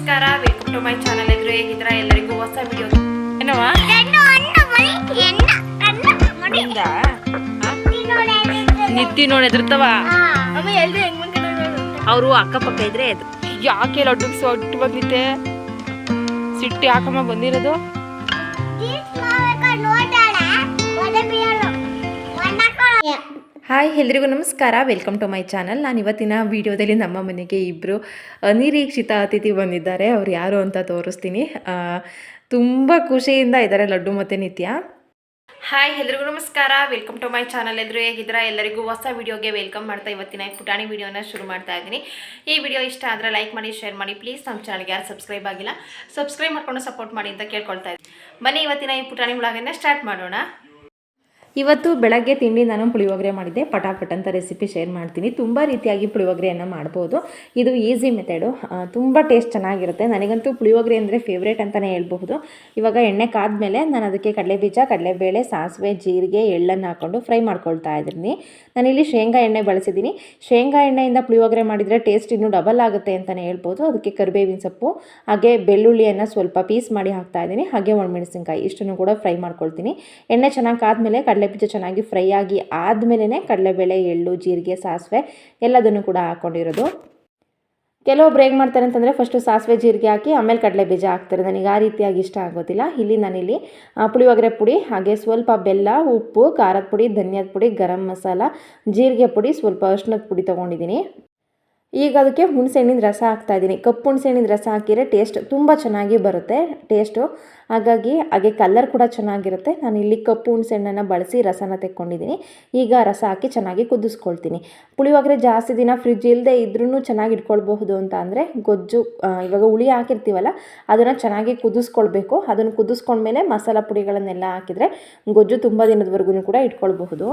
ನಮಸ್ಕಾರ welcome to my channel ಎದುರು ಹೇಗಿದ್ರ ಎಲ್ಲರಿಗೂ ಹೊಸ ವಿಡಿಯೋ ಏನವಾ ನಿತ್ತಿ ನೋಡಿ ಅವರು ಅಕ್ಕಪಕ್ಕ ಇದ್ರೆ ಎದ್ರು ಯಾಕೆ ಲಡ್ಡು ಸೊಟ್ಟು ಬಂದಿತ್ತೆ ಸಿಟ್ಟು ಯಾಕಮ್ಮ ಬಂದಿರೋದು. ಹಾಯ್ ಎಲ್ರಿಗೂ ನಮಸ್ಕಾರ. ವೆಲ್ಕಮ್ ಟು ಮೈ ಚಾನಲ್ ನಾನು ಇವತ್ತಿನ ವಿಡಿಯೋದಲ್ಲಿ ನಮ್ಮ ಮನೆಗೆ ಇಬ್ಬರು ಅನಿರೀಕ್ಷಿತ ಅತಿಥಿ ಬಂದಿದ್ದಾರೆ. ಅವ್ರು ಯಾರು ಅಂತ ತೋರಿಸ್ತೀನಿ. ತುಂಬ ಖುಷಿಯಿಂದ ಇದ್ದಾರೆ ಲಡ್ಡು ಮತ್ತು ನಿತ್ಯ. ಹಾಯ್ ಎಲ್ರಿಗೂ ನಮಸ್ಕಾರ. ವೆಲ್ಕಮ್ ಟು ಮೈ ಚಾನಲ್ ಎದುರು ಹೇಗಿದ್ದೀರಾ? ಎಲ್ಲರಿಗೂ ಹೊಸ ವಿಡಿಯೋಗೆ ವೆಲ್ಕಮ್ ಮಾಡ್ತಾ ಇವತ್ತಿನ ಪುಟಾಣಿ ವಿಡಿಯೋನ ಶುರು ಮಾಡ್ತಾ ಇದ್ದೀನಿ. ಈ ವಿಡಿಯೋ ಇಷ್ಟ ಆದರೆ ಲೈಕ್ ಮಾಡಿ ಶೇರ್ ಮಾಡಿ. ಪ್ಲೀಸ್ ನಮ್ಮ ಚಾನಲ್ಗೆ ಯಾರು ಸಬ್ಸ್ಕ್ರೈಬ್ ಆಗಿಲ್ಲ ಸಬ್ಸ್ಕ್ರೈಬ್ ಮಾಡ್ಕೊಂಡು ಸಪೋರ್ಟ್ ಮಾಡಿ ಅಂತ ಕೇಳ್ಕೊಳ್ತಾ ಇದ್ದೀನಿ. ಬನ್ನಿ ಇವತ್ತಿನ ಈ ಪುಟಾಣಿ ಒಳಗನ್ನ ಸ್ಟಾರ್ಟ್ ಮಾಡೋಣ. ಇವತ್ತು ಬೆಳಗ್ಗೆ ತಿಂಡಿ ನಾನು ಪುಳಿಯೋಗರೆ ಮಾಡಿದ್ದೆ. ಪಟಾಪಟ್ ಅಂತ ರೆಸಿಪಿ ಶೇರ್ ಮಾಡ್ತೀನಿ. ತುಂಬ ರೀತಿಯಾಗಿ ಪುಳಿಯೋಗರೆಯನ್ನು ಮಾಡ್ಬೋದು. ಇದು ಈಸಿ ಮೆಥಡು ತುಂಬ ಟೇಸ್ಟ್ ಚೆನ್ನಾಗಿರುತ್ತೆ. ನನಗಂತೂ ಪುಳಿಯೋಗರೆ ಅಂದರೆ ಫೇವ್ರೇಟ್ ಅಂತಲೇ ಹೇಳ್ಬಹುದು. ಇವಾಗ ಎಣ್ಣೆ ಕಾದ್ಮೇಲೆ ನಾನು ಅದಕ್ಕೆ ಕಡಲೆಬೀಜ, ಕಡಲೆಬೇಳೆ, ಸಾಸಿವೆ, ಜೀರಿಗೆ, ಎಳ್ಳನ್ನು ಹಾಕ್ಕೊಂಡು ಫ್ರೈ ಮಾಡ್ಕೊಳ್ತಾ ಇದ್ದೀನಿ. ನಾನಿಲ್ಲಿ ಶೇಂಗಾ ಎಣ್ಣೆ ಬಳಸಿದ್ದೀನಿ. ಶೇಂಗಾ ಎಣ್ಣೆಯಿಂದ ಪುಳಿಯೋಗರೆ ಮಾಡಿದರೆ ಟೇಸ್ಟ್ ಇನ್ನೂ ಡಬಲ್ ಆಗುತ್ತೆ ಅಂತಲೇ ಹೇಳ್ಬೋದು ಅದಕ್ಕೆ ಕರಿಬೇವಿನ ಸೊಪ್ಪು, ಹಾಗೆ ಬೆಳ್ಳುಳ್ಳಿಯನ್ನು ಸ್ವಲ್ಪ ಪೀಸ್ ಮಾಡಿ ಹಾಕ್ತಾ ಇದ್ದೀನಿ. ಹಾಗೆ ಒಣಮೆಣಸಿನ್ಕಾಯಿ ಇಷ್ಟನ್ನು ಕೂಡ ಫ್ರೈ ಮಾಡ್ಕೊಳ್ತೀನಿ. ಎಣ್ಣೆ ಚೆನ್ನಾಗಿ ಕಾದ್ಮೇಲೆ ಕಡಲೆಬೀಜ ಚೆನ್ನಾಗಿ ಫ್ರೈ ಆಗಿ ಆದಮೇಲೆ ಕಡಲೆಬೇಳೆ, ಎಳ್ಳು, ಜೀರಿಗೆ, ಸಾಸಿವೆ ಎಲ್ಲದನ್ನು ಕೂಡ ಹಾಕ್ಕೊಂಡಿರೋದು ಕೆಲವೊಬ್ರು ಹೇಗೆ ಮಾಡ್ತಾರೆ ಅಂತಂದರೆ ಫಸ್ಟು ಸಾಸಿವೆ, ಜೀರಿಗೆ ಹಾಕಿ ಆಮೇಲೆ ಕಡಲೆ ಬೀಜ ಹಾಕ್ತಾರೆ. ನನಗೆ ಆ ರೀತಿಯಾಗಿ ಇಷ್ಟ ಆಗೋದಿಲ್ಲ. ಇಲ್ಲಿ ನಾನಿಲ್ಲಿ ಪುಳಿಯೋಗರೆ ಪುಡಿ, ಹಾಗೆ ಸ್ವಲ್ಪ ಬೆಲ್ಲ, ಉಪ್ಪು, ಖಾರದ ಪುಡಿ, ಧನ್ಯದ ಪುಡಿ, ಗರಂ ಮಸಾಲ, ಜೀರಿಗೆ ಪುಡಿ, ಸ್ವಲ್ಪ ಅರ್ಶಿನದ ಪುಡಿ ತೊಗೊಂಡಿದ್ದೀನಿ ಈಗ ಅದಕ್ಕೆ ಹುಣಸೆಹಣ್ಣಿನ ರಸ ಹಾಕ್ತಾ ಇದ್ದೀನಿ. ಕಪ್ಪು ಹುಣಸೆಹಣ್ಣಿನ ರಸ ಹಾಕಿದರೆ ಟೇಸ್ಟ್ ತುಂಬ ಚೆನ್ನಾಗಿ ಬರುತ್ತೆ ಟೇಸ್ಟು ಹಾಗಾಗಿ ಹಾಗೆ ಕಲರ್ ಕೂಡ ಚೆನ್ನಾಗಿರುತ್ತೆ. ನಾನು ಇಲ್ಲಿ ಕಪ್ಪು ಹುಣಸೆಹಣ್ಣನ್ನು ಬಳಸಿ ರಸನ ತೆಕ್ಕೊಂಡಿದ್ದೀನಿ. ಈಗ ರಸ ಹಾಕಿ ಚೆನ್ನಾಗಿ ಕುದಿಸ್ಕೊಳ್ತೀನಿ. ಪುಳಿಯೋಗರೆ ಜಾಸ್ತಿ ದಿನ ಫ್ರಿಜ್ ಇಲ್ಲದೆ ಇದ್ರೂ ಚೆನ್ನಾಗಿ ಇಟ್ಕೊಳ್ಬಹುದು ಅಂತ ಅಂದರೆ ಗೊಜ್ಜು ಇವಾಗ ಹುಳಿ ಹಾಕಿರ್ತೀವಲ್ಲ, ಅದನ್ನು ಚೆನ್ನಾಗಿ ಕುದಿಸ್ಕೊಳ್ಬೇಕು. ಅದನ್ನು ಕುದಿಸ್ಕೊಂಡ್ಮೇಲೆ ಮಸಾಲ ಪುಡಿಗಳನ್ನೆಲ್ಲ ಹಾಕಿದರೆ ಗೊಜ್ಜು ತುಂಬ ದಿನದವರೆಗೂ ಕೂಡ ಇಟ್ಕೊಳ್ಬಹುದು.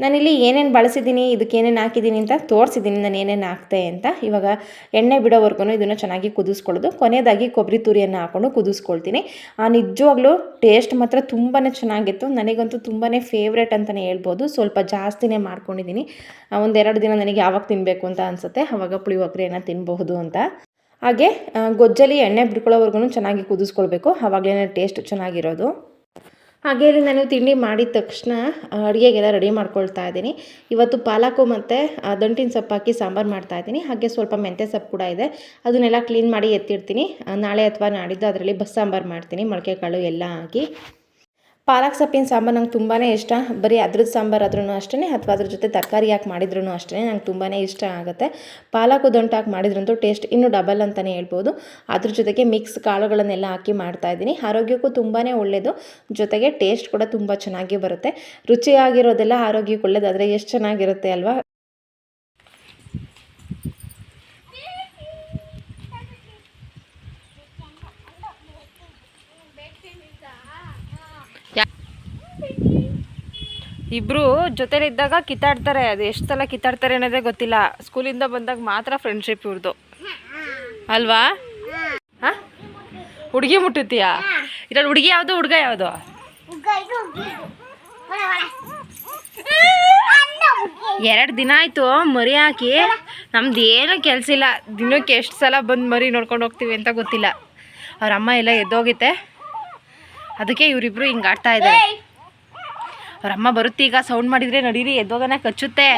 ನಾನಿಲ್ಲಿ ಏನೇನು ಬಳಸಿದ್ದೀನಿ, ಇದಕ್ಕೆ ಏನೇನು ಹಾಕಿದ್ದೀನಿ ಅಂತ ತೋರಿಸಿದ್ದೀನಿ, ನಾನು ಏನೇನು ಹಾಕ್ತೆ ಅಂತ. ಇವಾಗ ಎಣ್ಣೆ ಬಿಡೋವರೆಗೂ ಇದನ್ನು ಚೆನ್ನಾಗಿ ಕುದಿಸ್ಕೊಳ್ಳೋದು. ಕೊನೆಯದಾಗಿ ಕೊಬ್ಬರಿ ತುರಿಯನ್ನು ಹಾಕ್ಕೊಂಡು ಕುದಿಸ್ಕೊಳ್ತೀನಿ. ಆ, ನಿಜವಾಗ್ಲೂ ಟೇಸ್ಟ್ ಮಾತ್ರ ತುಂಬಾ ಚೆನ್ನಾಗಿತ್ತು. ನನಗಂತೂ ತುಂಬಾ ಫೇವ್ರೇಟ್ ಅಂತಲೇ ಹೇಳ್ಬೋದು. ಸ್ವಲ್ಪ ಜಾಸ್ತಿನೇ ಮಾಡ್ಕೊಂಡಿದ್ದೀನಿ ಒಂದೆರಡು ದಿನ ನನಗೆ ಯಾವಾಗ ತಿನ್ನಬೇಕು ಅಂತ ಅನಿಸುತ್ತೆ. ಆವಾಗ ಪುಳಿಯೋಗರೆಯನ್ನು ತಿನ್ನಬಹುದು ಅಂತ. ಹಾಗೆ ಗೊಜ್ಜಲಿ ಎಣ್ಣೆ ಬಿಡ್ಕೊಳ್ಳೋವರೆಗೂ ಚೆನ್ನಾಗಿ ಕುದಿಸ್ಕೊಳ್ಬೇಕು. ಆವಾಗಲೇ ಟೇಸ್ಟ್ ಚೆನ್ನಾಗಿರೋದು. ಹಾಗೆ ಇಲ್ಲಿ ನಾನು ತಿಂಡಿ ಮಾಡಿದ ತಕ್ಷಣ ಅಡುಗೆಗೆಲ್ಲ ರೆಡಿ ಮಾಡ್ಕೊಳ್ತಾ ಇದ್ದೀನಿ. ಇವತ್ತು ಪಾಲಕು ಮತ್ತು ದಂಟಿನ ಸೊಪ್ಪು ಹಾಕಿ ಸಾಂಬಾರು ಮಾಡ್ತಾ ಇದ್ದೀನಿ. ಹಾಗೆ ಸ್ವಲ್ಪ ಮೆಂತ್ಯ ಸೊಪ್ಪು ಕೂಡ ಇದೆ. ಅದನ್ನೆಲ್ಲ ಕ್ಲೀನ್ ಮಾಡಿ ಎತ್ತಿಡ್ತೀನಿ ನಾಳೆ ಅಥವಾ ನಾಡಿದ್ದು ಅದರಲ್ಲಿ ಬಸ್ ಸಾಂಬಾರು ಮಾಡ್ತೀನಿ. ಮೊಳಕೆ ಕಾಳು ಎಲ್ಲ ಹಾಕಿ. ಪಾಲಕ್ ಸೊಪ್ಪಿನ ಸಾಂಬಾರು ನಂಗೆ ತುಂಬಾ ಇಷ್ಟ. ಬರೀ ಅದ್ರದ್ದು ಸಾಂಬಾರು ಆದ್ರೂ ಅಷ್ಟೇ ಅಥವಾ ಅದ್ರ ಜೊತೆ ತರಕಾರಿ ಹಾಕಿ ಮಾಡಿದ್ರೂ ಅಷ್ಟೇ ನಂಗೆ ತುಂಬಾ ಇಷ್ಟ ಆಗುತ್ತೆ. ಪಾಲಕ್ ದೊಂಟು ಹಾಕಿ ಮಾಡಿದ್ರಂತೂ ಟೇಸ್ಟ್ ಇನ್ನೂ ಡಬಲ್ ಅಂತಲೇ ಹೇಳ್ಬೋದು. ಅದ್ರ ಜೊತೆಗೆ ಮಿಕ್ಸ್ ಕಾಳುಗಳನ್ನೆಲ್ಲ ಹಾಕಿ ಮಾಡ್ತಾ ಇದ್ದೀನಿ. ಆರೋಗ್ಯಕ್ಕೂ ತುಂಬಾ ಒಳ್ಳೆಯದು ಜೊತೆಗೆ ಟೇಸ್ಟ್ ಕೂಡ ತುಂಬ ಚೆನ್ನಾಗಿ ಬರುತ್ತೆ. ರುಚಿಯಾಗಿರೋದೆಲ್ಲ ಆರೋಗ್ಯಕ್ಕೆ ಒಳ್ಳೇದು ಆದರೆ ಎಷ್ಟು ಚೆನ್ನಾಗಿರುತ್ತೆ ಅಲ್ವಾ? ಇಬ್ರು ಜೊತೆಲಿದ್ದಾಗ ಕಿತ್ತಾಡ್ತಾರೆ. ಅದು ಎಷ್ಟು ಸಲ ಕಿತ್ತಾಡ್ತಾರೆ ಅನ್ನೋದೇ ಗೊತ್ತಿಲ್ಲ. ಸ್ಕೂಲಿಂದ ಬಂದಾಗ ಮಾತ್ರ ಫ್ರೆಂಡ್ಶಿಪ್ ಇವ್ರದ್ದು ಅಲ್ವಾ? ಹಾಂ? ಹುಡುಗಿ ಮುಟ್ಟುತ್ತೀಯಾ? ಇದ್ರಲ್ಲಿ ಹುಡುಗಿ ಯಾವುದು, ಹುಡುಗ ಯಾವುದು? ಎರಡು ದಿನ ಆಯಿತು ಮರಿ ಹಾಕಿ. ನಮ್ದು ಏನೂ ಕೆಲಸ ಇಲ್ಲ. ದಿನಕ್ಕೆ ಎಷ್ಟು ಸಲ ಬಂದು ಮರಿ ನೋಡ್ಕೊಂಡು ಹೋಗ್ತೀವಿ ಅಂತ ಗೊತ್ತಿಲ್ಲ. ಅವ್ರ ಅಮ್ಮ ಎಲ್ಲ ಎದ್ದೋಗಿತ್ತೆ. ಅದಕ್ಕೆ ಇವರಿಬ್ರು ಹಿಂಗೆ ಆಡ್ತಾ ಇದ್ದಾರೆ. ಅವ್ರ ಅಮ್ಮ ಬರುತ್ತೆ ಈಗ ಸೌಂಡ್ ಮಾಡಿದ್ರೆ ನಡೀರಿ ಎದ್ದೋಗನ ಕಚ್ಚುತ್ತೆ.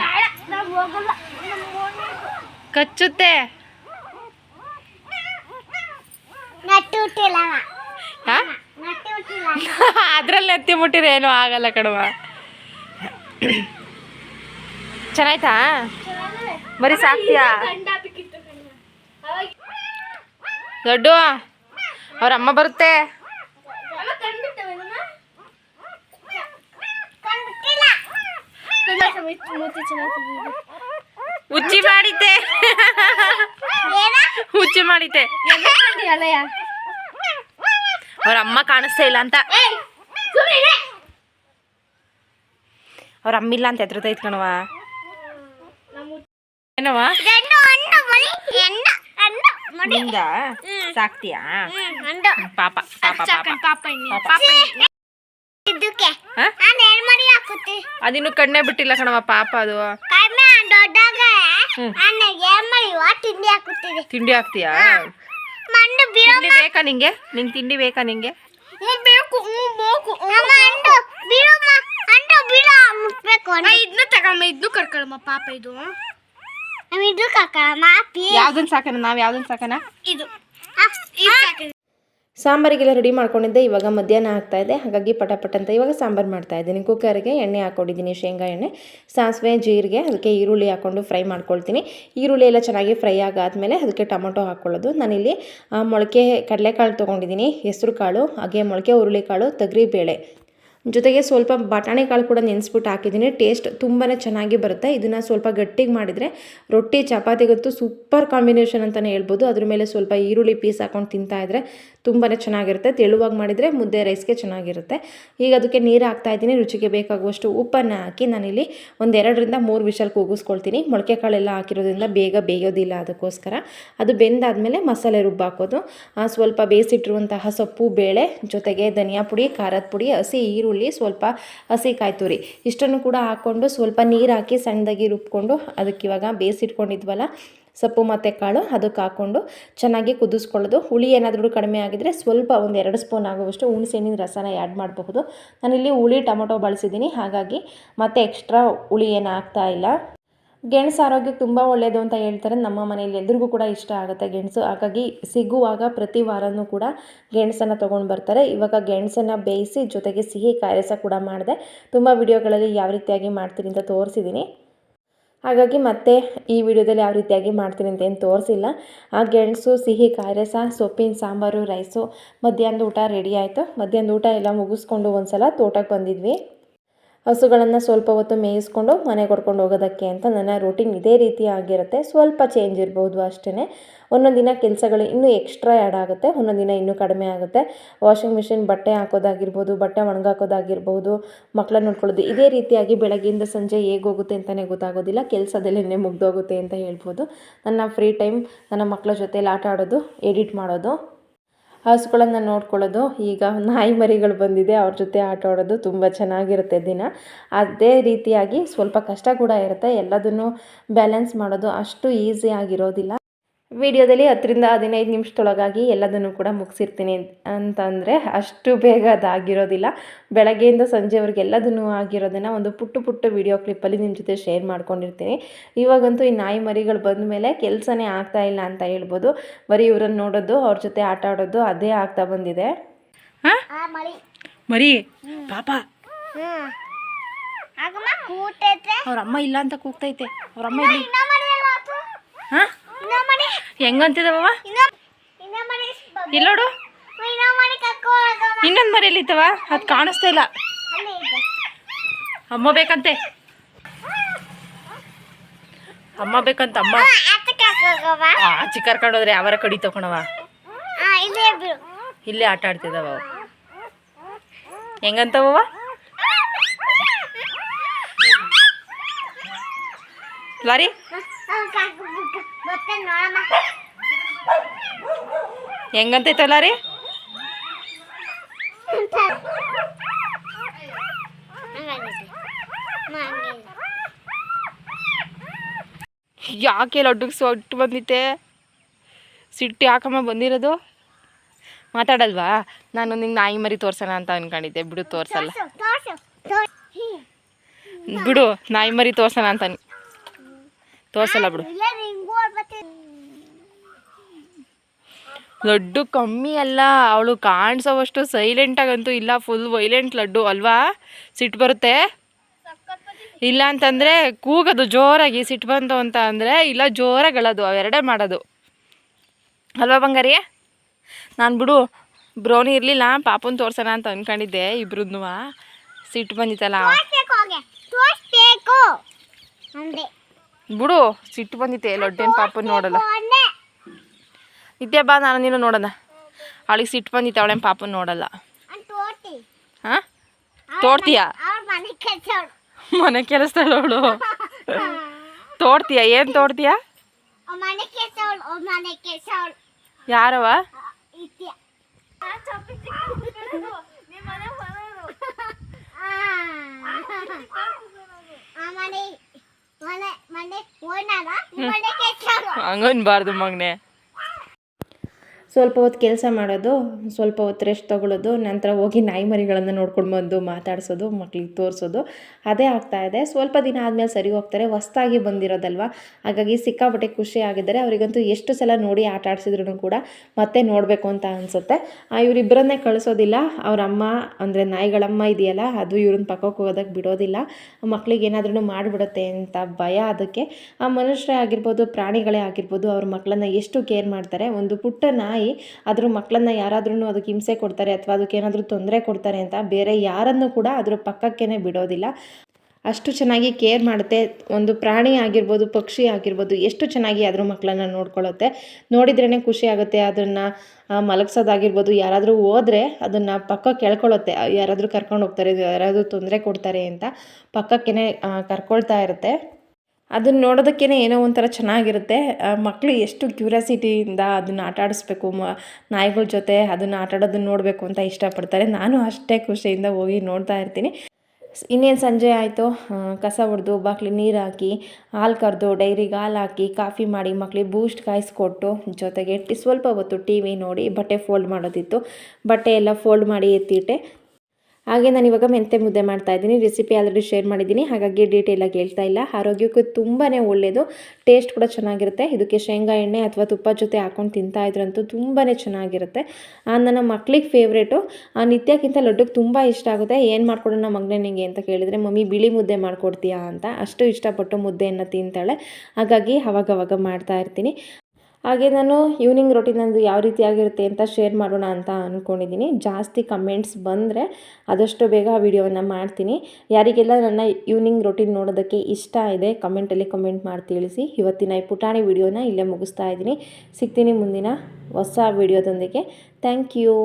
ಕಚ್ಚುತ್ತೆ. ಹಾ? ಅದ್ರಲ್ಲಿ ಎತ್ತಿ ಮುಟ್ಟಿದ್ರೆ ಏನೂ ಆಗಲ್ಲ ಕಡುವ ಚೆನ್ನಾಯ್ತಾ? ಬರೀ ಸಾಕ್ತೀಯಾ? ದೊಡ್ಡು ಅವ್ರ ಅಮ್ಮ ಬರುತ್ತೆ. ಹುಚ್ಚಿ ಮಾಡಿದ್ದೆ ಹುಚ್ಚಿ ಮಾಡಿದ್ದೆ ಅವ್ರ ಅಮ್ಮ ಕಾಣಿಸ್ತಾ ಇಲ್ಲ ಅಂತ. ಅವ್ರ ಅಮ್ಮಿಲ್ಲ ಅಂತ ಎದ್ರತೈತ್ ಕಣವ ಏನವ ನಿಂದ? ಸಾಕ್ತೀಯಾ? ಪಾಪ ಪಾಪ ಪಾಪ ಇದಕ್ಕೆ ಹಾ? ನಾನು ಎರಡು ಮರಿ ಹಾಕುತ್ತೆ ಅದಿನ್ನು ಕಣ್ಣೇ ಬಿಟ್ಟಿಲ್ಲ ಕಣವ ಪಾಪ ಅದು. ತಿಂಡಿ ಹಾಕ್ತೀಯಾ? ತಿಂಡಿ ಬೇಕಾ ನಿಂಗೆ? ನಿಂಗೆ ತಿಂಡಿ ಬೇಕಾ ನಿಂಗೆ? ಬೇಕು ಬೇಕು ಅಮ್ಮ ಅಂಡು ಬಿರಮ್ಮ ಅಂಡು ಬಿರ ಹಾಕೊಂಡು ಇದನ್ನ ತಗೊಳಮ್ಮ ಇದನ್ನು ಕರ್ಕೊಳಮ್ಮ ಪಾಪ ಇದು. ನಾವು ಇದು ಕಕ್ಕಮ್ಮ ಪಿ ಯಾವ್ದನ್ನ ಸಾಕನ ನಾವು ಯಾವ್ದನ್ನ ಸಾಕನ? ಇದು. ಸಾಂಬಾರಿಗೆಲ್ಲ ರೆಡಿ ಮಾಡ್ಕೊಂಡಿದ್ದೆ, ಇವಾಗ ಮಧ್ಯಾಹ್ನ ಇದೆ. ಹಾಗಾಗಿ ಪಟ ಪಟ ಅಂತ ಇವಾಗ ಸಾಂಬಾರು ಮಾಡ್ತಾ ಇದ್ದೀನಿ. ಕುಕ್ಕರ್ಗೆ ಎಣ್ಣೆ ಹಾಕ್ಕೊಂಡಿದ್ದೀನಿ ಶೇಂಗಾ ಎಣ್ಣೆ, ಸಾಸಿವೆ, ಜೀರಿಗೆ, ಅದಕ್ಕೆ ಈರುಳ್ಳಿ ಹಾಕ್ಕೊಂಡು ಫ್ರೈ ಮಾಡ್ಕೊಳ್ತೀನಿ. ಈರುಳ್ಳಿ ಎಲ್ಲ ಚೆನ್ನಾಗಿ ಫ್ರೈ ಆಗಾದಮೇಲೆ ಅದಕ್ಕೆ ಟೊಮೊಟೊ ಹಾಕ್ಕೊಳ್ಳೋದು ನಾನಿಲ್ಲಿ ಮೊಳಕೆ, ಕಡಲೆಕಾಳು ತೊಗೊಂಡಿದ್ದೀನಿ. ಹೆಸರು ಕಾಳು ಹಾಗೆ ಮೊಳಕೆ, ಹುರುಳಿಕಾಳು, ತೊಗರಿಬೇಳೆ. ಜೊತೆಗೆ ಸ್ವಲ್ಪ ಬಟಾಣಿ ಕಾಳು ಕೂಡ ನೆನೆಸ್ಬಿಟ್ಟು ಹಾಕಿದ್ದೀನಿ. ಟೇಸ್ಟ್ ತುಂಬಾ ಚೆನ್ನಾಗಿ ಬರುತ್ತೆ. ಇದನ್ನು ಸ್ವಲ್ಪ ಗಟ್ಟಿಗೆ ಮಾಡಿದರೆ ರೊಟ್ಟಿ ಚಪಾತಿಗಂತೂ ಸೂಪರ್ ಕಾಂಬಿನೇಷನ್ ಅಂತಲೇ ಹೇಳ್ಬೋದು. ಅದ್ರ ಮೇಲೆ ಸ್ವಲ್ಪ ಈರುಳ್ಳಿ ಪೀಸ್ ಹಾಕೊಂಡು ತಿಂತಾ ಇದ್ರೆ ತುಂಬಾ ಚೆನ್ನಾಗಿರುತ್ತೆ. ತೆಳುವಾಗಿ ಮಾಡಿದರೆ ಮುದ್ದೆ ರೈಸ್ಗೆ ಚೆನ್ನಾಗಿರುತ್ತೆ. ಈಗ ಅದಕ್ಕೆ ನೀರು ಹಾಕ್ತಾ ಇದ್ದೀನಿ. ರುಚಿಗೆ ಬೇಕಾಗುವಷ್ಟು ಉಪ್ಪನ್ನು ಹಾಕಿ ನಾನಿಲ್ಲಿ ಒಂದೆರಡರಿಂದ ಮೂರು ವಿಷಲ್ ಕೂಗಿಸ್ಕೊಳ್ತೀನಿ. ಮೊಳಕೆ ಕಾಳೆಲ್ಲ ಹಾಕಿರೋದ್ರಿಂದ ಬೇಗ ಬೇಯೋದಿಲ್ಲ ಅದಕ್ಕೋಸ್ಕರ. ಅದು ಬೆಂದಾದಮೇಲೆ ಮಸಾಲೆ ರುಬ್ಬ ಹಾಕೋದು. ಆ, ಸ್ವಲ್ಪ ಬೇಯಿಸಿಟ್ಟಿರುವಂತಹ ಸೊಪ್ಪು ಬೇಳೆ ಜೊತೆಗೆ ಧನಿಯಾ ಪುಡಿ ಖಾರದ ಪುಡಿ ಹಸಿ ಈರುಳ್ಳಿ ಸ್ವಲ್ಪ ಹಸಿ ಕಾಯಿ ತುರಿ. ಇಷ್ಟನ್ನು ಕೂಡ ಹಾಕ್ಕೊಂಡು ಸ್ವಲ್ಪ ನೀರು ಹಾಕಿ ಸಣ್ಣದಾಗಿ ರುಬ್ಕೊಂಡು ಅದಕ್ಕೆ ಇವಾಗ ಬೇಯಿಸಿಟ್ಕೊಂಡಿದ್ವಲ್ಲ ಸೊಪ್ಪು ಮತ್ತು ಕಾಳು ಅದಕ್ಕೆ ಹಾಕ್ಕೊಂಡು ಚೆನ್ನಾಗಿ ಕುದಿಸ್ಕೊಳ್ಳೋದು. ಹುಳಿ ಏನಾದರೂ ಕಡಿಮೆ ಆಗಿದ್ದರೆ ಸ್ವಲ್ಪ ಒಂದು ಎರಡು ಸ್ಪೂನ್ ಆಗುವಷ್ಟು ಹುಣಸೆಹಣ್ಣಿನ ರಸನ ಆ್ಯಡ್ ಮಾಡಬಹುದು. ನಾನಿಲ್ಲಿ ಹುಳಿ, ಟೊಮೊಟೊ ಬಳಸಿದ್ದೀನಿ. ಹಾಗಾಗಿ ಮತ್ತೆ ಎಕ್ಸ್ಟ್ರಾ ಹುಳಿ ಏನು ಆಗ್ತಾ ಇಲ್ಲ. ಗೆಣಸು ಆರೋಗ್ಯಕ್ಕೆ ತುಂಬ ಒಳ್ಳೆಯದು ಅಂತ ಹೇಳ್ತಾರೆ. ನಮ್ಮ ಮನೆಯಲ್ಲಿ ಎಲ್ರಿಗೂ ಕೂಡ ಇಷ್ಟ ಆಗುತ್ತೆ ಗೆಣಸು. ಹಾಗಾಗಿ ಸಿಗುವಾಗ ಪ್ರತಿ ವಾರನೂ ಕೂಡ ಗೆಣಸನ್ನು ತೊಗೊಂಡು ಬರ್ತಾರೆ. ಇವಾಗ ಗೆಣಸನ್ನು ಬೇಯಿಸಿ ಜೊತೆಗೆ ಸಿಹಿ ಕಾಯಸ ಕೂಡ ಮಾಡಿದೆ. ತುಂಬ ವಿಡಿಯೋಗಳಲ್ಲಿ ಯಾವ ರೀತಿಯಾಗಿ ಮಾಡ್ತೀನಿ ಅಂತ ತೋರಿಸಿದ್ದೀನಿ. ಹಾಗಾಗಿ ಮತ್ತೆ ಈ ವಿಡಿಯೋದಲ್ಲಿ ಯಾವ ರೀತಿಯಾಗಿ ಮಾಡ್ತೀನಿ ಅಂತ ಏನು ತೋರಿಸಿಲ್ಲ. ಆ ಗೆಣಸು, ಸಿಹಿ ಕಾಯಸ ಸೊಪ್ಪಿನ ಸಾಂಬಾರು, ರೈಸು, ಮಧ್ಯಾಹ್ನದ ಊಟ ರೆಡಿ ಆಯಿತು. ಮಧ್ಯಾಹ್ನದ ಊಟ ಎಲ್ಲ ಮುಗಿಸ್ಕೊಂಡು ಒಂದು ಸಲ ತೋಟಕ್ಕೆ ಬಂದಿದ್ವಿ. ಹಸುಗಳನ್ನು ಸ್ವಲ್ಪ ಹೊತ್ತು ಮೇಯಿಸ್ಕೊಂಡು ಮನೆಗೆ ಕೊಡ್ಕೊಂಡು ಹೋಗೋದಕ್ಕೆ ಅಂತ ನನ್ನ ರೂಟೀನ್ ಇದೇ ರೀತಿ ಆಗಿರುತ್ತೆ. ಸ್ವಲ್ಪ ಚೇಂಜ್ ಇರ್ಬೋದು ಅಷ್ಟೇ ಒಂದೊಂದು ದಿನ ಕೆಲಸಗಳು ಇನ್ನೂ ಎಕ್ಸ್ಟ್ರಾ ಆ್ಯಡ್ ಆಗುತ್ತೆ. ಒಂದೊಂದು ದಿನ ಇನ್ನೂ ಕಡಿಮೆ ಆಗುತ್ತೆ. ವಾಷಿಂಗ್ ಮಿಷಿನ್ ಬಟ್ಟೆ ಹಾಕೋದಾಗಿರ್ಬೋದು, ಬಟ್ಟೆ ಒಣಗಾಕೋದಾಗಿರ್ಬೋದು ಮಕ್ಕಳನ್ನ ನೋಡ್ಕೊಳ್ಳೋದು ಇದೇ ರೀತಿಯಾಗಿ ಬೆಳಗ್ಗೆಯಿಂದ ಸಂಜೆ ಹೇಗೆ ಹೋಗುತ್ತೆ ಅಂತಲೇ ಗೊತ್ತಾಗೋದಿಲ್ಲ. ಕೆಲಸದಲ್ಲೇ ಮುಗ್ದೋಗುತ್ತೆ ಅಂತ ಹೇಳ್ಬೋದು. ನನ್ನ ಫ್ರೀ ಟೈಮ್ ನನ್ನ ಮಕ್ಕಳ ಜೊತೆಯಲ್ಲಿ ಆಟ ಆಡೋದು ಎಡಿಟ್ ಮಾಡೋದು ಹಸುಗಳನ್ನು ನೋಡ್ಕೊಳ್ಳೋದು, ಈಗ ನಾಯಿ ಮರಿಗಳು ಬಂದಿದೆ, ಅವ್ರ ಜೊತೆ ಆಟ ಆಡೋದು ತುಂಬ ಚೆನ್ನಾಗಿರುತ್ತೆ ದಿನ. ಅದೇ ರೀತಿಯಾಗಿ ಸ್ವಲ್ಪ ಕಷ್ಟ ಕೂಡ ಇರುತ್ತೆ, ಎಲ್ಲದನ್ನು ಬ್ಯಾಲೆನ್ಸ್ ಮಾಡೋದು ಅಷ್ಟು ಈಸಿ ಆಗಿರೋದಿಲ್ಲ. ವಿಡಿಯೋದಲ್ಲಿ ಹತ್ತರಿಂದ ಹದಿನೈದು ನಿಮಿಷದೊಳಗಾಗಿ ಎಲ್ಲದನ್ನು ಕೂಡ ಮುಗಿಸಿರ್ತೀನಿ ಅಂತಂದರೆ ಅಷ್ಟು ಬೇಗ ಅದಾಗಿರೋದಿಲ್ಲ. ಬೆಳಗ್ಗೆಯಿಂದ ಸಂಜೆವರೆಗೆ ಎಲ್ಲದನ್ನು ಆಗಿರೋದನ್ನು ಒಂದು ಪುಟ್ಟ ಪುಟ್ಟ ವಿಡಿಯೋ ಕ್ಲಿಪ್ಪಲ್ಲಿ ನಿಮ್ಮ ಜೊತೆ ಶೇರ್ ಮಾಡ್ಕೊಂಡಿರ್ತೀನಿ. ಇವಾಗಂತೂ ಈ ನಾಯಿ ಮರಿಗಳು ಬಂದ ಮೇಲೆ ಕೆಲಸನೇ ಆಗ್ತಾ ಇಲ್ಲ ಅಂತ ಹೇಳ್ಬೋದು. ಬರೀ ಇವರನ್ನು ನೋಡೋದು ಅವ್ರ ಜೊತೆ ಆಟ ಆಡೋದು ಅದೇ ಆಗ್ತಾ ಬಂದಿದೆ. ಮರಿ ಪಾಪ. ಹ್ಮ್. ಆಗಮ್ಮ ಕೂತೈತೆ? ಅವ್ರ ಅಮ್ಮ ಇಲ್ಲ ಅಂತ ಕೂಗ್ತೈತೆ. ಅವ್ರ ಅಮ್ಮ? ಹಾಂ? ಹೆಂಗಂತಿದವ ಇಲ್ಲೋಡು. ಇನ್ನೊಂದು ಮರಿ ಎಲ್ಲಿತ್ತವ ಅದು ಕಾಣಿಸ್ತಾ ಇಲ್ಲ. ಅಮ್ಮ ಬೇಕಂತೆ. ಅಮ್ಮ ಬೇಕಂತ ಅಮ್ಮ. ಆಚೆ ಕರ್ಕೊಂಡೋದ್ರೆ ಅವರ ಕಡಿ ತಕೊಂಡವ ಆ, ಇಲ್ಲೇ ಆಟ ಆಡ್ತಿದವ ಹೆಂಗಂತವ ಲಾರಿ? ಅವ್ನ್ ರೀ. ಯಾಕೆ ಲಡ್ಡುಗೆ ಸೊಟ್ಟು ಬಂದಿತ್ತೆ? ಸಿಟ್ಟು ಯಾಕಮ್ಮ ಬಂದಿರೋದು? ಮಾತಾಡಲ್ವಾ? ನಾನು ನಿಂಗೆ ನಾಯಿ ಮರಿ ತೋರ್ಸೋಣ ಅಂತ ಅನ್ಕೊಂಡಿದ್ದೆ. ಬಿಡು ತೋರ್ಸಲ್ಲ. ಬಿಡು ನಾಯಿ ಮರಿ ತೋರ್ಸೋಣ ಅಂತ ತೋರ್ಸಲ್ಲ ಬಿಡು ಇಲ್ಲ, ಹಿಂಗೂ ಓಡ್ಬರ್ತೀನಿ. ಲಡ್ಡು ಕಮ್ಮಿ ಅಲ್ಲ. ಅವಳು ಕಾಣಿಸೋವಷ್ಟು ಸೈಲೆಂಟಾಗಂತೂ ಇಲ್ಲ. ಫುಲ್ ವೈಲೆಂಟ್ ಲಡ್ಡು ಅಲ್ವಾ? ಸಿಟ್ಟು ಬರುತ್ತೆ? ಇಲ್ಲ ಅಂತಂದರೆ ಕೂಗೋದು ಜೋರಾಗಿ ಸಿಟ್ಟು ಬಂತು ಅಂತ ಅಂದರೆ ಇಲ್ಲ ಜೋರಾಗಿ ಅಳೋದು ಅವೆರಡೇ ಮಾಡೋದು. ಅಲ್ವಾ ಬಂಗಾರಿ? ನಾನು ಬಿಡು ಬ್ರೌನಿ ಇರಲಿಲ್ಲ ಪಾಪನ ತೋರ್ಸೋಣ ಅಂತ ಅಂದ್ಕೊಂಡಿದ್ದೆ ಇಬ್ರದ್ದು ಸಿಟ್ಟು ಬಂದಿತ್ತಲ್ಲ. ಬಿಡು ಸಿಟ್ಟು ಬಂದಿತ್ತೆ. ಲಡ್ಡೇನು ಪಾಪನ ನೋಡಲ್ಲ. ಇದ್ದೆ ಬಾ ನಾನು ನೀನು ನೋಡೋಣ. ಅವಳಿಗೆ ಸಿಟ್ಟು ಬಂದಿತ್ತು ಅವಳೇನು ಪಾಪನ ನೋಡಲ್ಲ. ಹಾಂ? ತೋಡ್ತೀಯಾ? ಮನೆ- ಅವಳು. ತೋಡ್ತೀಯ? ಏನು ತೋಡ್ತೀಯ. ಯಾರವ. ಹಂಗನ್ಬಾರ್ದು ಮಗನೆ. ಸ್ವಲ್ಪ ಹೊತ್ತು ಕೆಲಸ ಮಾಡೋದು, ಸ್ವಲ್ಪ ಹೊತ್ತು ರೆಸ್ಟ್ ತೊಗೊಳ್ಳೋದು ನಂತರ ಹೋಗಿ ನಾಯಿ ಮರಿಗಳನ್ನು ನೋಡ್ಕೊಂಡು ಬಂದು ಮಾತಾಡಿಸೋದು, ಮಕ್ಳಿಗೆ ತೋರಿಸೋದು, ಅದೇ ಆಗ್ತಾ ಇದೆ. ಸ್ವಲ್ಪ ದಿನ ಆದಮೇಲೆ ಸರಿ ಹೋಗ್ತಾರೆ. ಹೊಸ್ದಾಗಿ ಬಂದಿರೋದಲ್ವ? ಹಾಗಾಗಿ ಸಿಕ್ಕಾಪಟ್ಟೆ ಖುಷಿ ಆಗಿದ್ದಾರೆ. ಅವರಿಗಂತೂ ಎಷ್ಟು ಸಲ ನೋಡಿ ಆಟ ಆಡಿಸಿದ್ರು ಕೂಡ ಮತ್ತೆ ನೋಡಬೇಕು ಅಂತ ಅನಿಸುತ್ತೆ. ಇವರಿಬ್ಬರನ್ನೇ ಕಳಿಸೋದಿಲ್ಲ. ಅವ್ರ ಅಮ್ಮ ಅಂದರೆ ನಾಯಿಗಳಮ್ಮ ಇದೆಯಲ್ಲ, ಅದು ಇವ್ರನ್ನ ಪಕ್ಕಕ್ಕೆ ಹೋಗೋದಕ್ಕೆ ಬಿಡೋದಿಲ್ಲ. ಮಕ್ಳಿಗೆ ಏನಾದ್ರೂ ಮಾಡಿಬಿಡುತ್ತೆ ಅಂತ ಭಯ ಅದಕ್ಕೆ. ಆ, ಮನುಷ್ಯರೇ ಆಗಿರ್ಬೋದು, ಪ್ರಾಣಿಗಳೇ ಆಗಿರ್ಬೋದು, ಅವ್ರ ಮಕ್ಕಳನ್ನ ಎಷ್ಟು ಕೇರ್ ಮಾಡ್ತಾರೆ? ಒಂದು ಪುಟ್ಟ ಅದ್ರ ಮಕ್ಕಳನ್ನ ಯಾರಾದ್ರೂ ಅದಕ್ಕೆ ಹಿಂಸೆ ಕೊಡ್ತಾರೆ ಅಥವಾ ಅದಕ್ಕೆ ಏನಾದರೂ ತೊಂದರೆ ಕೊಡ್ತಾರೆ ಅಂತ ಬೇರೆ ಯಾರನ್ನು ಕೂಡ ಅದ್ರ ಪಕ್ಕಕ್ಕೇ ಬಿಡೋದಿಲ್ಲ. ಅಷ್ಟು ಚೆನ್ನಾಗಿ ಕೇರ್ ಮಾಡುತ್ತೆ. ಒಂದು ಪ್ರಾಣಿ ಆಗಿರ್ಬೋದು, ಪಕ್ಷಿ ಆಗಿರ್ಬೋದು, ಎಷ್ಟು ಚೆನ್ನಾಗಿ ಅದ್ರ ಮಕ್ಕಳನ್ನ ನೋಡ್ಕೊಳ್ಳುತ್ತೆ. ನೋಡಿದ್ರೇ ಖುಷಿ ಆಗುತ್ತೆ. ಅದನ್ನು ಮಲಗಿಸೋದಾಗಿರ್ಬೋದು, ಯಾರಾದರೂ ಹೋದರೆ ಅದನ್ನು ಪಕ್ಕಕ್ಕೆ ಕೇಳ್ಕೊಳ್ಳುತ್ತೆ. ಯಾರಾದರೂ ಕರ್ಕೊಂಡು ಹೋಗ್ತಾರೆ, ಯಾರಾದರೂ ತೊಂದರೆ ಕೊಡ್ತಾರೆ ಅಂತ ಪಕ್ಕಕ್ಕೇ ಕರ್ಕೊಳ್ತಾ ಇರುತ್ತೆ. ಅದನ್ನ ನೋಡೋದಕ್ಕೇ ಏನೋ ಒಂಥರ ಚೆನ್ನಾಗಿರುತ್ತೆ. ಮಕ್ಕಳು ಎಷ್ಟು ಕ್ಯೂರಿಯಾಸಿಟಿಯಿಂದ ಅದನ್ನು ಆಟ ಆಡಿಸ್ಬೇಕು, ಮ, ನಾಯಿಗಳ ಜೊತೆ ಅದನ್ನು ಆಟ ಆಡೋದನ್ನ ನೋಡಬೇಕು ಅಂತ ಇಷ್ಟಪಡ್ತಾರೆ. ನಾನು ಅಷ್ಟೇ ಖುಷಿಯಿಂದ ಹೋಗಿ ನೋಡ್ತಾ ಇರ್ತೀನಿ. ಇನ್ನೇನು ಸಂಜೆ ಆಯಿತು ಕಸ ಹೊಡೆದು ಬಾಕ್ಲಿ ನೀರು ಹಾಕಿ, ಹಾಲು ಕರೆದು ಡೈರಿಗೆ ಹಾಲು ಹಾಕಿ, ಕಾಫಿ ಮಾಡಿ ಮಕ್ಳಿಗೆ ಬೂಸ್ಟ್ ಕಾಯಿಸ್ಕೊಟ್ಟು ಜೊತೆಗೆ ಸ್ವಲ್ಪ ಹೊತ್ತು ಟಿ ವಿ ನೋಡಿ ಬಟ್ಟೆ ಫೋಲ್ಡ್ ಮಾಡೋದಿತ್ತು. ಬಟ್ಟೆ ಎಲ್ಲ ಫೋಲ್ಡ್ ಮಾಡಿ ಎತ್ತಿಟ್ಟೆ. ಹಾಗೆ ನಾನು ಇವಾಗ ಮೆಂತೆ ಮುದ್ದೆ ಮಾಡ್ತಾ ಇದ್ದೀನಿ. ರೆಸಿಪಿ ಆಲ್ರೆಡಿ ಶೇರ್ ಮಾಡಿದ್ದೀನಿ. ಹಾಗಾಗಿ ಡೀಟೇಲಾಗಿ ಹೇಳ್ತಾ ಇಲ್ಲ. ಆರೋಗ್ಯಕ್ಕೂ ತುಂಬಾ ಒಳ್ಳೆಯದು ಟೇಸ್ಟ್ ಕೂಡ ಚೆನ್ನಾಗಿರುತ್ತೆ. ಇದಕ್ಕೆ ಶೇಂಗಾ ಎಣ್ಣೆ ಅಥವಾ ತುಪ್ಪ ಜೊತೆ ಹಾಕೊಂಡು ತಿಂತಾ ಇದ್ರಂತೂ ತುಂಬಾ ಚೆನ್ನಾಗಿರುತ್ತೆ. ಆ, ನನ್ನ ಮಕ್ಳಿಗೆ ಫೇವ್ರೇಟು ನಿತ್ಯಕ್ಕಿಂತ ಲಡ್ಡುಗೆ ತುಂಬ ಇಷ್ಟ ಆಗುತ್ತೆ. ಏನು ಮಾಡ್ಕೊಡೋಣ ಮಗನೇ ನಿಂಗೆ ಅಂತ ಕೇಳಿದರೆ ಮಮ್ಮಿ ಬಿಳಿ ಮುದ್ದೆ ಮಾಡ್ಕೊಡ್ತೀಯಾ? ಅಂತ. ಅಷ್ಟು ಇಷ್ಟಪಟ್ಟು ಮುದ್ದೆಯನ್ನು ತಿಂತಾಳೆ. ಹಾಗಾಗಿ ಅವಾಗವಾಗ ಮಾಡ್ತಾ ಇರ್ತೀನಿ. ಹಾಗೆ ನಾನು ಈವ್ನಿಂಗ್ ರೊಟೀನ್ ನಂದು ಯಾವ ರೀತಿಯಾಗಿರುತ್ತೆ ಅಂತ ಶೇರ್ ಮಾಡೋಣ ಅಂತ ಅಂದ್ಕೊಂಡಿದ್ದೀನಿ ಜಾಸ್ತಿ ಕಮೆಂಟ್ಸ್ ಬಂದರೆ ಆದಷ್ಟು ಬೇಗ ಆ ವಿಡಿಯೋವನ್ನು ಮಾಡ್ತೀನಿ. ಯಾರಿಗೆಲ್ಲ ನನ್ನ ಈವ್ನಿಂಗ್ ರೊಟೀನ್ ನೋಡೋದಕ್ಕೆ ಇಷ್ಟ ಇದೆ ಕಮೆಂಟಲ್ಲಿ ಕಮೆಂಟ್ ಮಾಡಿ ತಿಳಿಸಿ. ಇವತ್ತಿನ ಈ ಪುಟಾಣಿ ವಿಡಿಯೋನ ಇಲ್ಲೇ ಮುಗಿಸ್ತಾ ಇದ್ದೀನಿ. ಸಿಗ್ತೀನಿ ಮುಂದಿನ ಹೊಸ ವಿಡಿಯೋದೊಂದಿಗೆ ಥ್ಯಾಂಕ್ ಯು